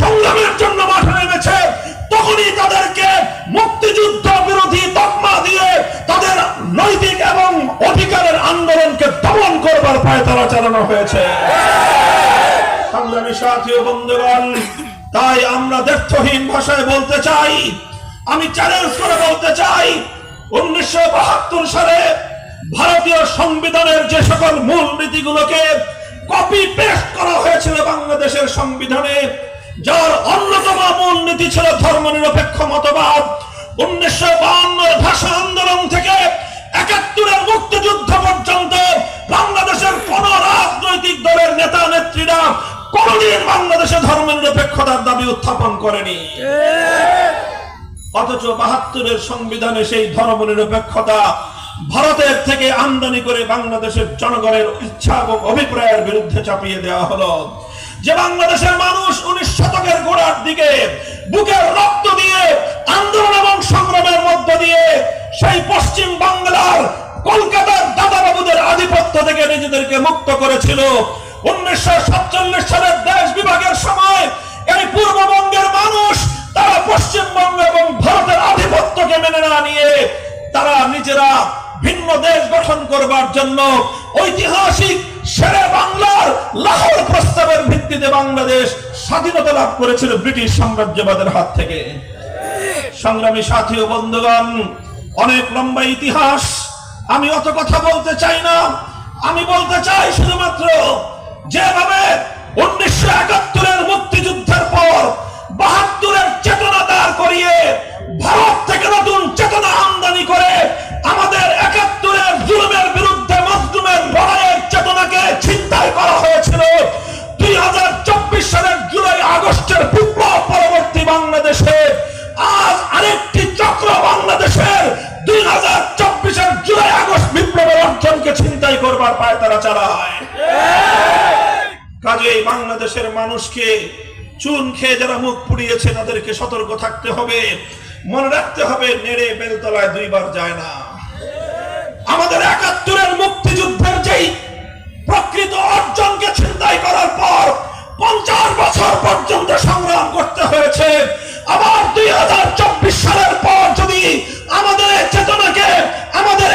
সংগ্রামের জন্য মাঠে নেমেছে, তখনই তাদেরকে মুক্তিযুদ্ধ বিরোধী তকমা দিয়ে তাদের নৈতিক এবং অধিকারের আন্দোলনকে দমন করবার পায়তারা চালানো হয়েছে। সংগ্রামী সাথী বন্ধুগণ, তাই আমরা দ্ব্যর্থহীন ভাষায় বলতে চাই, আমি চ্যালেঞ্জ করে বলতে চাই, উনিশশো বাহাত্তর সালে ভারতীয় সংবিধানের যে সকল মূল নীতিগুলোকে কপি পেস্ট করা হয়েছিল বাংলাদেশের সংবিধানে যার অন্যতম মূল নীতি ছিল ধর্মনিরপেক্ষ মতবাদ। উনিশশো বাহান্নর ভাষা আন্দোলন থেকে একাত্তরের মুক্তিযুদ্ধ পর্যন্ত বাংলাদেশের কোন রাজনৈতিক দলের নেতা নেত্রীরা কোনদিন বাংলাদেশে ধর্মনিরপেক্ষতার দাবি উত্থাপন করেনি। অথচ বাহাত্তরের সংবিধানে সেই ধর্ম নিরপেক্ষতা ভারতের থেকে আমদানি করে বাংলাদেশের জনগণের ইচ্ছা এবং অভিপ্রায়ের বিরুদ্ধে চাপিয়ে দেওয়া হলো। যে বাংলাদেশের মানুষ উনিশ শতকের গোড়ার দিকে বুকের রক্ত দিয়ে আন্দোলন এবং সংগ্রামের মধ্য দিয়ে সেই পশ্চিম বাংলার কলকাতার দাদাবাবুদের আধিপত্য থেকে নিজেদেরকে মুক্ত করেছিল। উনিশশো সাতচল্লিশ সালের দেশ বিভাগের সময় এই পূর্ববঙ্গের মানুষ তারা পশ্চিমবঙ্গ এবং ভারতের আধিপত্যকে মেনে না নিয়ে তারা নিজেরা ভিন্ন দেশ গঠন করবার জন্য ঐতিহাসিক শেরে বাংলার লাহোর প্রস্তাবের ভিত্তিতে বাংলাদেশ স্বাধীনতা লাভ করেছিল ব্রিটিশ সাম্রাজ্যবাদের হাত থেকে। সংগ্রামী সাথী ও বন্ধুগণ, অনেক লম্বা ইতিহাস। আমি অত কথা বলতে চাই না। আমি বলতে চাই শুধুমাত্র যেভাবে উনিশশো একাত্তরের মুক্তিযুদ্ধের পর বাহাত্তরের চেতনা দাঁড় করিয়ে ভারত থেকে নতুন চেতনা আমদানি করে আমাদের একাত্তরের জুলুমের বিরুদ্ধে মজলুমের লড়াইয়ের চেতনাকে ছিনতাই করা হয়েছিল। দুই হাজার চব্বিশ সালের জুলাই আগস্টের বিপ্লব পরবর্তী বাংলাদেশে, আজ আরেকটি চক্র বাংলাদেশের দুই হাজার চব্বিশের জুলাই আগস্ট বিপ্লবের অর্জনকে ছিনতাই করবার পায় তারা চালায়। কাজেই বাংলাদেশের মানুষকে চুন খেয়ে যারা মুখ পুড়িয়েছে, তাদেরকে সতর্ক থাকতে হবে। মনে রাখতে হবে নেড়ে বেলতলায় দুইবার যায় না। আমাদের একাত্তরের মুক্তিযুদ্ধের যেই প্রকৃত অর্জনকে ছিনতাই করার পর পঞ্চাশ বছর পর্যন্ত সংগ্রাম করতে হয়েছে। আবার দুই হাজার চব্বিশ সালের পর যদি আমাদের চেতনাকে, আমাদের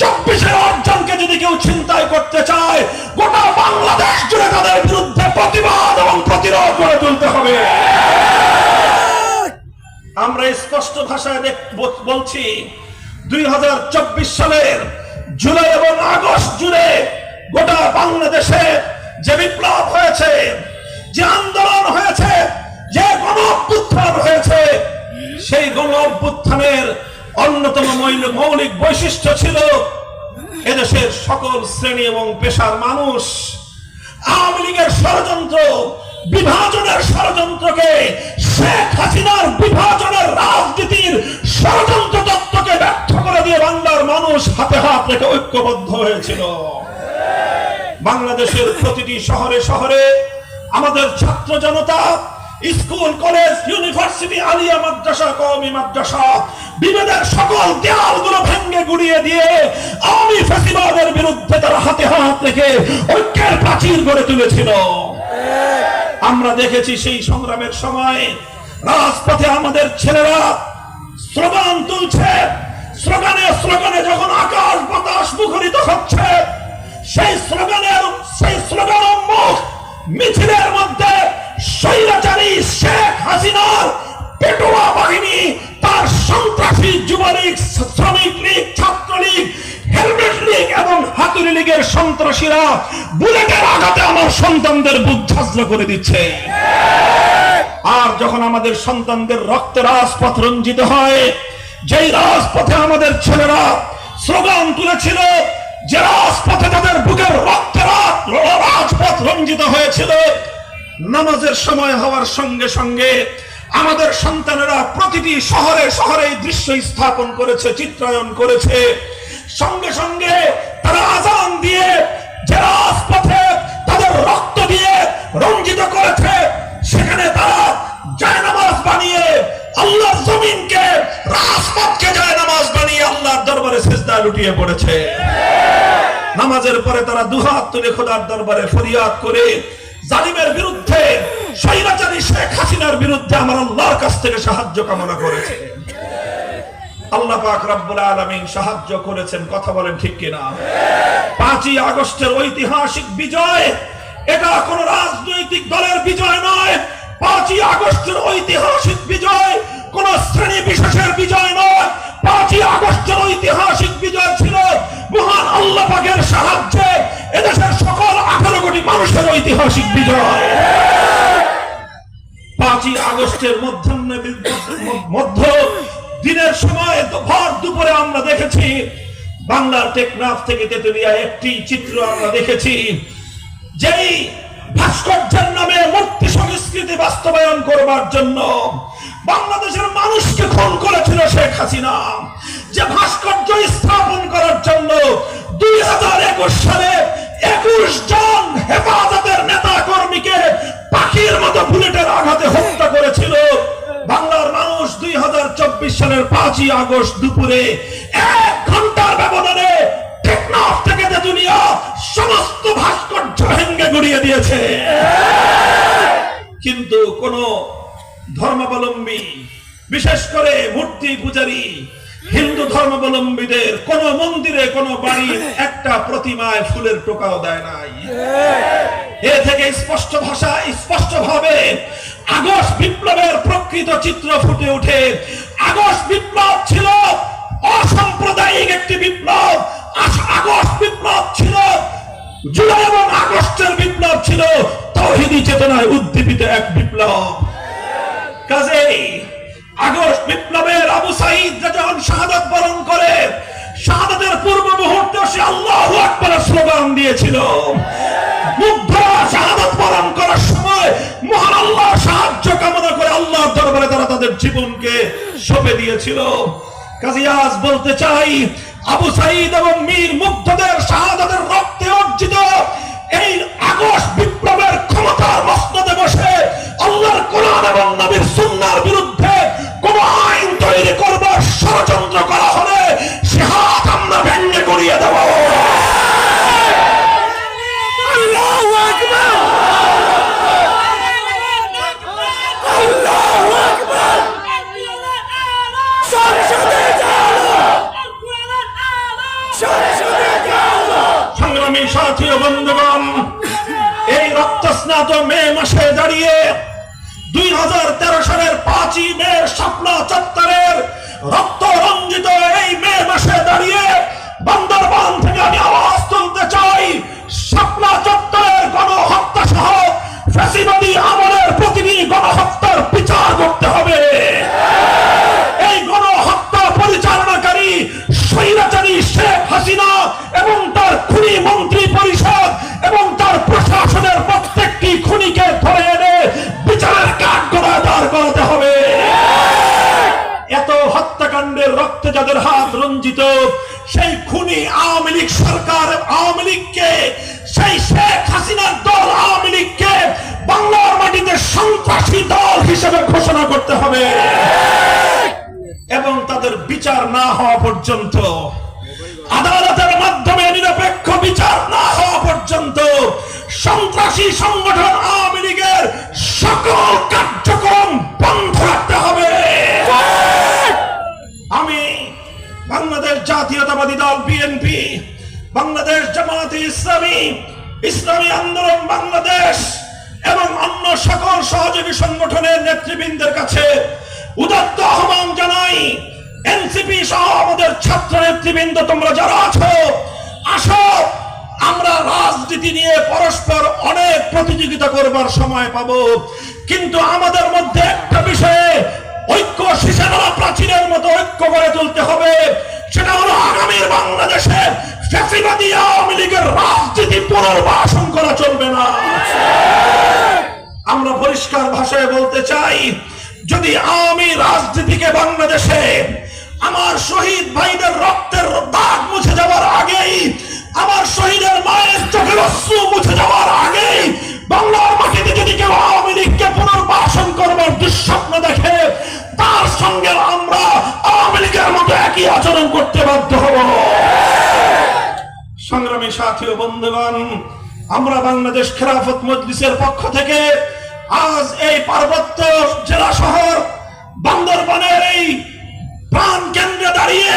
চব্বিশের অর্জনকে যদি কেউ ছিনতাই করতে চায়, গোটা বাংলাদেশ জুড়ে তাদের বিরুদ্ধে প্রতিবাদ এবং প্রতিরোধ গড়ে তুলতে হবে। আমরা স্পষ্ট ভাষায় বলছি, দুই হাজার চব্বিশ সালের জুলাই এবং আগস্ট জুড়ে গোটা বাংলাদেশে যে বিপ্লব হয়েছে, যে আন্দোলন হয়েছে, যে গণ অভ্যুত্থান হয়েছে, সেই গণ অভ্যুত্থানের অন্যতম মৌল- মৌলিক বৈশিষ্ট্য ছিল এদেশের সকল শ্রেণি এবং পেশার মানুষ। আওয়ামী লীগের ষড়যন্ত্র বিভাজনের ষড়যন্ত্রকে শেখ হাসিনার বিভাজনের রাজনীতির ষড়যন্ত্র তত্ত্বকে ব্যর্থ করে দিয়ে বাংলার মানুষ হাতে হাত রেখে ঐক্যবদ্ধ হয়েছিল। বাংলাদেশের প্রতিটি শহরে শহরে আমাদের ছাত্র জনতা, স্কুল, কলেজ, ইউনিভার্সিটি, আলিয়া মাদ্রাসা কমি মাদ্রাসা, বিভেদের সকল দেয়ালগুলো ভেঙ্গে গুড়িয়ে দিয়ে আমি ফ্যাসিবাদের বিরুদ্ধে তারা হাতে হাত রেখে ঐক্যের প্রাচীর গড়ে তুলেছিল। আমরা দেখেছি সেই সংগ্রামের সময় রাজপথে আমাদের ছেলেরা স্লোগান তুলছে। স্লোগানে স্লোগানে যখন আকাশ বাতাস মুখরিত হচ্ছে, সেই স্লোগানের সেই স্লোগান মুখ মিছিলের মধ্যে স্বৈরাচারী শেখ হাসিনার পেটোয়া বাহিনী, তার সন্ত্রাসী যুবলীগ, শ্রমিক লীগ, ছাত্রলীগ, হেলমেট লীগ এবং হাতুড়ি লীগের সন্ত্রাসীরা বুলেটের সন্তানদের বুক ঝাঁঝরা করে দিচ্ছে। আর যখন আমাদের সন্তানদের রক্তে রাজপথ রঞ্জিত হয়, যেই রাজপথে আমাদের ছেলেরা স্লোগান তুলেছিল, যে রাজপথে তাদের বুকের রক্তে রাজপথ রঞ্জিত হয়েছিল, নামাজের সময় হওয়ার সঙ্গে সঙ্গে আমাদের সন্তানেরা প্রতিটি শহরে শহরে দৃশ্য স্থাপন করেছে, চিত্রায়ন করেছে। সঙ্গে সঙ্গে তারা আজান দিয়ে যে রাজপথে রক্ত দিয়ে রঞ্জিত করেছে। সেখানে তারা জায়নামাজ বানিয়ে আল্লাহর জমিনকে, রাজপথকে জায়নামাজ বানিয়ে আল্লাহর দরবারে সেজদা লুটিয়ে পড়েছে। নামাজের পরে তারা দুহাত তুলে খোদার দরবারে ফরিয়াদ করে জালিমের বিরুদ্ধে, স্বৈরাচারী শেখ হাসিনার বিরুদ্ধে আমার আল্লাহর কাছ থেকে সাহায্য কামনা করেছে। আল্লাহ পাক রব্বুল আলামিন সাহায্য করেছেন, কথা বলেন ঠিক কিনা? পাঁচই আগস্টের ঐতিহাসিক বিজয় এটা কোন রাজনৈতিক দলের বিজয় নয়। পাঁচই আগস্টের ঐতিহাসিক বিজয় কোন শ্রেণি বিশেষের বিজয় নয়। পাঁচই আগস্টের ঐতিহাসিক বিজয় ছিল মহান আল্লাহ পাকের সাহায্যে এদেশের সকল আঠারো কোটি মানুষের ঐতিহাসিক বিজয়। পাঁচই আগস্টের মধ্যাহ্নে মধ্য দিনের সময় ভর দুপুরে আমরা দেখেছি। বাংলার টেকনাফ থেকে তেতুলিয়া একটি চিত্র আমরা দেখেছি। যেই ভাস্কর্যের নামে মূর্তি সংস্কৃতি বাস্তবায়ন করবার জন্য বাংলাদেশের মানুষকে খুন করেছিল শেখ হাসিনা, যে ভাস্কর্য স্থাপন করার জন্য দুই হাজার একুশ সালে একুশ জন হেফাজতের নেতা কর্মীকে পাখির মতো বুলেটের আঘাতে হত্যা করেছিল। বাংলার মানুষ দুই হাজার চব্বিশ সালের পাঁচই আগস্ট দুপুরে এক ঘণ্টার ব্যবধানে কোন ধর্মাবলম্বী। বিশেষ করে মূর্তি পূজারী হিন্দু ধর্মাবলম্বীদের কোন মন্দিরে কোন বাড়ির একটা প্রতিমায় ফুলের টোকাও দেয় নাই। এ থেকে স্পষ্ট ভাষায় স্পষ্ট ভাবে আগস্ট বিপ্লবের প্রকৃত চিত্র ফুটে ওঠে। আগস্ট বিপ্লব ছিল অসাম্প্রদায়িক একটি বিপ্লব। আগস্ট বিপ্লব ছিল জুলাই এবং আগস্টের বিপ্লব ছিল তৌহিদি চেতনায় উদ্দীপিত এক বিপ্লব। কাজেই আগস্ট বিপ্লবের আবু সাইদ যখন শাহাদত বরণ করে, শাহাদাতের পূর্ব মুহূর্তে সে আল্লাহ আকবরের স্লোগান দিয়েছিল। মুগ্ধরা শাহাদত বরণ করার সময় মহান আল্লাহ সাহায্য কামনা করে আল্লাহর দরবারে তারা তাদের জীবনকে সঁপে দিয়েছিল। কাজিয়াজ বলতে চাই, আবু সাইদ এবং মীর মুগ্ধদের শাহাদাতের রক্তে অর্জিত এই আগস্ট বিপ্লবের ক্ষমতার মস্তদে বসে আল্লাহর কোরআন এবং নবীর সুন্নার বিরুদ্ধে কোন আইন তৈরি করবার ষড়যন্ত্র করা হলে সে হাত আমরা ভেঙে করিয়ে দেব। সালের স্বপ্ন চত্বরের রক্ত রঞ্জিত এই মে মাসে দাঁড়িয়ে বান্দরবান থেকে আমি আওয়াজ তুলতে চাই। স্বপ্ন চত্বরের গণহত্যা সহ ফ্যাসিবাদী আমলের প্রতিটি গণহত্যার সেই শেখ হাসিনার দল আওয়ামী লীগকে বাংলার মাটিতে সন্ত্রাসী দল হিসেবে ঘোষণা করতে হবে। এবং তাদের বিচার না হওয়া পর্যন্ত, আদালতের মাধ্যমে নিরপেক্ষ বিচার না হওয়া পর্যন্ত সন্ত্রাসী সংগঠন আওয়ামী লীগের সকল কার্যক্রম বন্ধ রাখতে হবে। আমি বাংলাদেশ জাতীয়তাবাদী দল, বিএনপি, বাংলাদেশ জামায়াতে ইসলামী ইসলামী আন্দোলন বাংলাদেশ এবং অন্য সকল সহযোগী সংগঠনের নেতৃবৃন্দের কাছে উদাত্ত আহ্বান জানাই। এনসিপি সহ আমাদের ছাত্র নেতৃবৃন্দ, তোমরা যারা আছো, আসো। আমরা রাজনীতি নিয়ে পরস্পর অনেক প্রতিযোগিতা করবার সময় পাবো। কিন্তু আমাদের মধ্যে একটা বিষয়ে ঐক্য শিশারা প্রাচীরের মতো ঐক্য করে তুলতে হবে। পুনর্বাসন করা চলবে না। আমরা পরিষ্কার ভাষায় বলতে চাই, যদি আমি রাজনীতিকে বাংলাদেশে আমার শহীদ ভাইদের রক্তের দাগ মুছে যাওয়ার আগেই আমার শহীদের মায়ের চোখের সংগ্রামী সাথী ও বন্ধুগণ, আমরা বাংলাদেশ খেলাফত মজলিসের পক্ষ থেকে আজ এই পার্বত্য জেলা শহর বান্দরবানের এই প্রাণ কেন্দ্রে দাঁড়িয়ে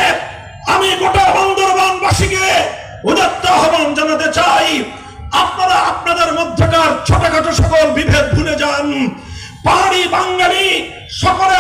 আমি গোটা বান্দরবানবাসীকে উদাত্ত আহ্বান জানাতে চাই, আপনারা আপনাদের মধ্যকার ছোটখাটো সকল বিভেদ ভুলে যান। পাহাড়ি বাঙালি সকলে